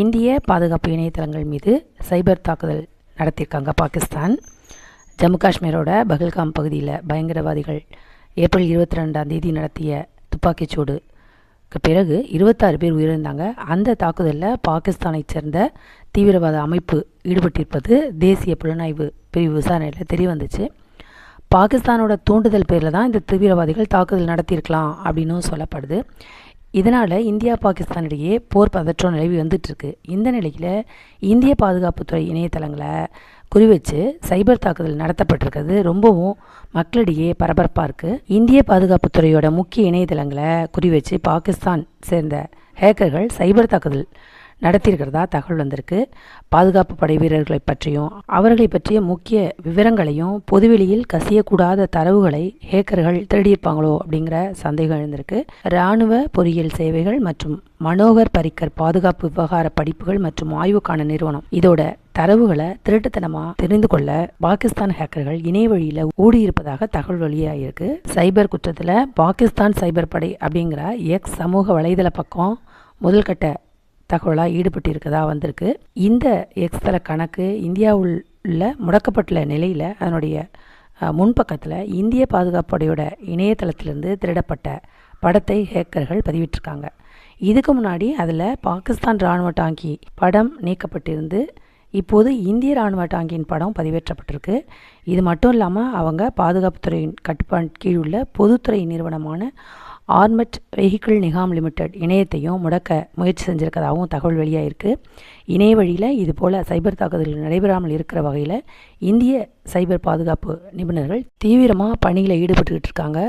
இந்திய பாதுகாப்பு இணையதளங்கள் மீது சைபர் தாக்குதல் நடத்தியிருக்காங்க பாகிஸ்தான். ஜம்மு காஷ்மீரோட பகல்காம் பகுதியில் பயங்கரவாதிகள் ஏப்ரல் இருபத்தி ரெண்டாம் தேதி நடத்திய துப்பாக்கிச்சூடுக்கு பிறகு இருபத்தாறு பேர் உயிரிழந்தாங்க. அந்த தாக்குதலில் பாகிஸ்தானைச் சேர்ந்த தீவிரவாத அமைப்பு ஈடுபட்டிருப்பது தேசிய புலனாய்வு பிரிவு விசாரணையில் தெரிய வந்துச்சு. பாகிஸ்தானோட தூண்டுதல் பேரில் தான் இந்த தீவிரவாதிகள் தாக்குதல் நடத்தியிருக்கலாம் அப்படின்னும் சொல்லப்படுது. இதனால் இந்தியா பாகிஸ்தான் இடையே போர் பதற்றம் நிலவி வந்துட்டுருக்கு. இந்த நிலையில் இந்திய பாதுகாப்புத்துறை இணையதளங்களை குறிவச்சு சைபர் தாக்குதல் நடத்தப்பட்டிருக்கிறது. ரொம்பவும் மக்களிடையே பரபரப்பாக இருக்குது இந்திய பாதுகாப்புத்துறையோட முக்கிய இணையதளங்களை குறிவச்சு பாகிஸ்தான் சேர்ந்த ஹேக்கர்கள் சைபர் தாக்குதல் நடத்தியிருக்கிறதா தகவல் வந்திருக்கு. பாதுகாப்பு படை வீரர்களை பற்றியும் அவர்களை பற்றிய முக்கிய விவரங்களையும் பொதுவெளியில் கசியக்கூடாத தரவுகளை ஹேக்கர்கள் திருடியிருப்பாங்களோ அப்படிங்கிற சந்தேகம் எழுந்திருக்கு. இராணுவ பொறியியல் சேவைகள் மற்றும் மனோகர் பரிக்கர் பாதுகாப்பு விவகார படிப்புகள் மற்றும் ஆய்வுக்கான நிறுவனம். இதோட தரவுகளை திருட்டுத்தனமாக தெரிந்து கொள்ள பாகிஸ்தான் ஹேக்கர்கள் இணைய வழியில் ஊடியிருப்பதாக தகவல் வெளியாகிருக்கு சைபர் குற்றத்தில் பாகிஸ்தான் சைபர் படை அப்படிங்கிற எக்ஸ் சமூக வலைதள பக்கம் முதல்கட்ட தகவலாக ஈடுபட்டிருக்கதாக வந்திருக்கு. இந்த எக்ஸ்தல கணக்கு இந்தியாவில் உள்ள முடக்கப்பட்டுள்ள நிலையில் அதனுடைய முன்பக்கத்தில் இந்திய பாதுகாப்படையோட இணையதளத்திலிருந்து திருடப்பட்ட படத்தை ஹேக்கர்கள் பதிவிட்டிருக்காங்க. இதுக்கு முன்னாடி அதில் பாகிஸ்தான் இராணுவ டாங்கி படம் நீக்கப்பட்டிருந்து இப்போது இந்திய இராணுவ டாங்கியின் படம் பதிவேற்றப்பட்டிருக்கு. இது மட்டும் இல்லாமல் அவங்க பாதுகாப்புத்துறையின் கட்டுப்பாட்டு கீழ் உள்ள பொதுத்துறை நிறுவனமான ஆர்மட் வெஹிக்கிள் நிகாம் லிமிடெட் இணையத்தையும் முடக்க முயற்சி செஞ்சுருக்கதாகவும் தகவல் வெளியாயிருக்கு. இணைய வழியில் இது போல் சைபர் தாக்குதல்கள் நடைபெறாமல் இருக்கிற வகையில் இந்திய சைபர் பாதுகாப்பு நிபுணர்கள் தீவிரமாக பணியில் ஈடுபட்டுக்கிட்டு இருக்காங்க.